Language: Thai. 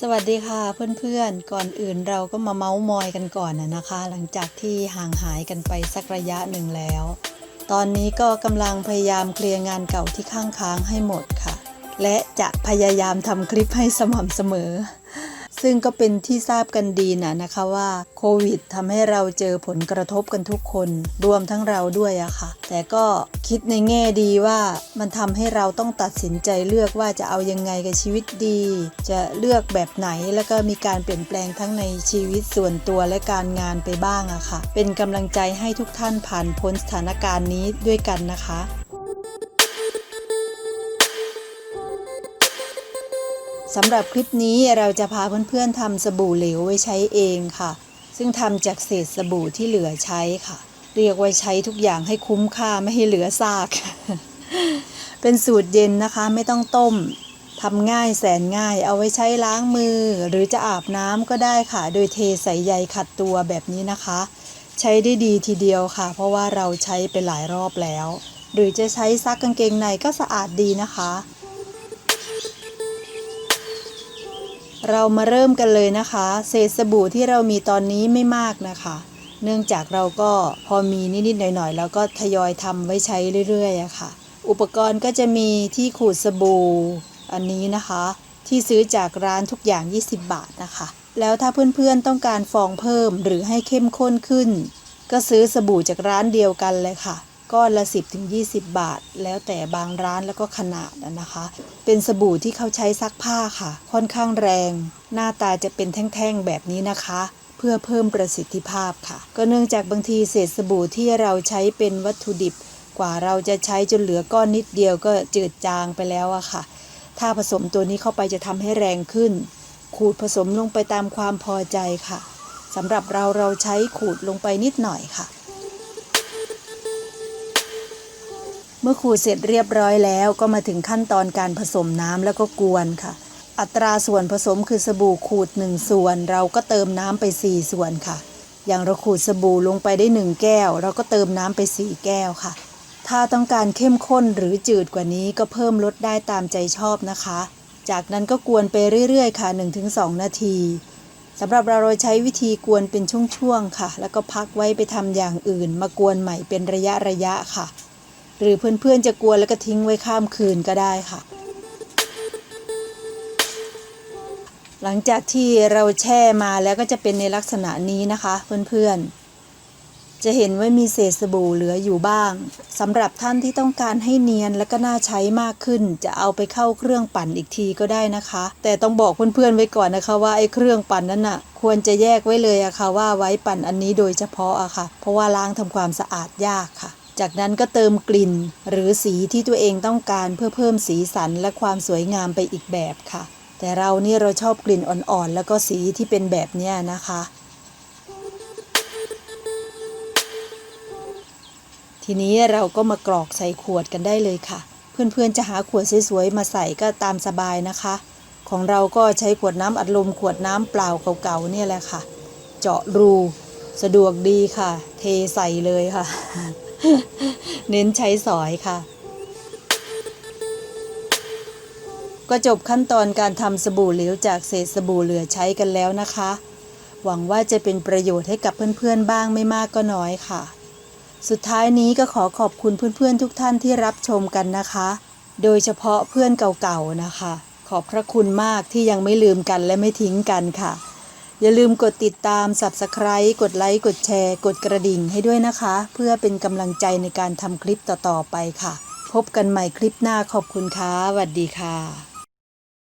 สวัสดีค่ะเพื่อนๆ ก่อนอื่นเราก็มาเมาส์มอยกันก่อนนะนะคะ หลังจากที่ห่างหายกันไปสักระยะหนึ่งแล้ว ตอนนี้ก็กำลังพยายามเคลียร์งานเก่าที่ข้างค้างให้หมดค่ะ และจะพยายามทำคลิปให้สม่ำเสมอ ซึ่งก็เป็นที่ทราบกันดีนะนะคะว่าโควิดทำให้เราเจอผลกระทบกันทุกคน รวมทั้งเราด้วยอะค่ะ แต่ก็คิดในแง่ดีว่ามันทำให้เราต้องตัดสินใจเลือกว่าจะเอายังไงกับชีวิตดี จะเลือกแบบไหนแล้วก็มีการเปลี่ยนแปลงทั้งในชีวิตส่วนตัวและการงานไปบ้างอะค่ะ เป็นกำลังใจให้ทุกท่านผ่านพ้นสถานการณ์นี้ด้วยกันนะคะ สำหรับคลิปนี้เราจะพาเพื่อนๆทำสบู่เหลวไว้ใช้เองค่ะ ซึ่งทำจากเศษสบู่ที่เหลือใช้ค่ะ เรียกว่าใช้ทุกอย่างให้คุ้มค่าไม่ให้เหลือซาก เป็นสูตรเย็นนะคะไม่ต้องต้มทำง่ายแสนง่ายเอาไว้ใช้ล้างมือ หรือจะอาบน้ำก็ได้ค่ะ โดยเทใส่ใยขัดตัวแบบนี้นะคะ ใช้ได้ดีทีเดียวค่ะ เพราะว่าเราใช้ไปหลายรอบแล้ว หรือจะใช้ซักกางเกงในก็สะอาดดีนะคะ เรามาเริ่มกันเลยนะคะ เศษสบู่ที่เรามีตอนนี้ไม่มากนะคะ เนื่องจากเราก็พอมีนิดๆหน่อยๆ แล้วก็ทยอยทำไว้ใช้เรื่อยๆอะค่ะ อุปกรณ์ก็จะมีที่ขูดสบู่อันนี้นะคะ ที่ซื้อจากร้านทุกอย่าง 20 บาทนะคะ แล้วถ้าเพื่อนๆต้องการฟองเพิ่มหรือให้เข้มข้นขึ้น ก็ซื้อสบู่จากร้านเดียวกันเลยค่ะ ก้อนละ10ถึง20 บาท แล้วแต่บางร้านแล้วก็ขนาดนะนะคะ เป็นสบู่ที่เขาใช้ซักผ้าค่ะ ค่อนข้างแรง หน้าตาจะเป็นแท่งๆแบบนี้นะคะ เพื่อเพิ่มประสิทธิภาพค่ะ ก็เนื่องจากบางทีเศษสบู่ที่เราใช้เป็นวัตถุดิบ กว่าเราจะใช้จนเหลือก้อนนิดเดียวก็จืดจางไปแล้วอะค่ะ ถ้าผสมตัวนี้เข้าไปจะทำให้แรงขึ้น ขูดผสมลงไปตามความพอใจค่ะสำหรับเราเราใช้ขูดลงไปนิดหน่อยค่ะ เมื่อขูดเสร็จเรียบร้อยแล้วก็มาถึงขั้นตอนการผสมน้ำแล้วก็กวนค่ะ อัตราส่วนผสมคือสบู่ขูด 1 ส่วน เราก็เติมน้ำไป 4 ส่วนค่ะ อย่างเราขูดสบู่ลงไปได้ 1 แก้ว เราก็เติมน้ำไป 4 แก้วค่ะ ถ้าต้องการเข้มข้นหรือจืดกว่านี้ก็เพิ่มลดได้ตามใจชอบนะคะ จากนั้นก็กวนไปเรื่อยๆ ค่ะ 1-2 นาทีสำหรับเราเราใช้วิธีกวนเป็นช่วงๆค่ะ แล้วก็พักไว้ไปทำอย่างอื่น มากวนใหม่เป็นระยะระยะๆค่ะ หรือเพื่อนๆจะกลัวแล้วก็ทิ้งไว้ข้ามคืนก็ได้ค่ะ หลังจากที่เราแช่มาแล้วก็จะเป็นในลักษณะนี้นะคะเพื่อนๆ จะเห็นว่ามีเศษสบู่เหลืออยู่บ้างสำหรับท่านที่ต้องการให้เนียนและก็น่าใช้มากขึ้น จะเอาไปเข้าเครื่องปั่นอีกทีก็ได้นะคะ แต่ต้องบอกเพื่อนๆไว้ก่อนนะคะว่าไอ้เครื่องปั่นนั้นน่ะควรจะแยกไว้เลยอะค่ะว่าไว้ปั่นอันนี้โดยเฉพาะอะค่ะ เพราะว่าล้างทำความสะอาดยากค่ะ จากนั้นก็เติมกลิ่นหรือสีที่ตัวเองต้องการเพื่อเพิ่มสีสันและความสวยงามไปอีกแบบค่ะ แต่เรานี่เราชอบกลิ่นอ่อนๆ แล้วก็สีที่เป็นแบบเนี้ยนะคะ ทีนี้เราก็มากรอกใส่ขวดกันได้เลยค่ะ เพื่อนๆจะหาขวดสวยๆมาใส่ก็ตามสบายนะคะ ของเราก็ใช้ขวดน้ำอัดลมขวดน้ำเปล่าเก่าๆเนี่ยแหละค่ะ เจาะรู สะดวกดีค่ะ เทใส่เลยค่ะ เน้นใช้สอยค่ะ ก็จบขั้นตอนการทำสบู่เหลวจากเศษสบู่เหลือใช้กันแล้วนะคะ หวังว่าจะเป็นประโยชน์ให้กับเพื่อนๆบ้างไม่มากก็น้อยค่ะ สุดท้ายนี้ก็ขอขอบคุณเพื่อนๆทุกท่านที่รับชมกันนะคะ โดยเฉพาะเพื่อนเก่าๆนะคะ ขอบพระคุณมากที่ยังไม่ลืมกันและไม่ทิ้งกันค่ะ อย่าลืมกดติดตาม Subscribe กดไลค์ กดแชร์ กดกระดิ่งให้ด้วยนะคะ เพื่อเป็นกำลังใจในการทำคลิปต่อ ๆ ไปค่ะ พบกันใหม่คลิปหน้าขอบคุณค่ะสวัสดีค่ะ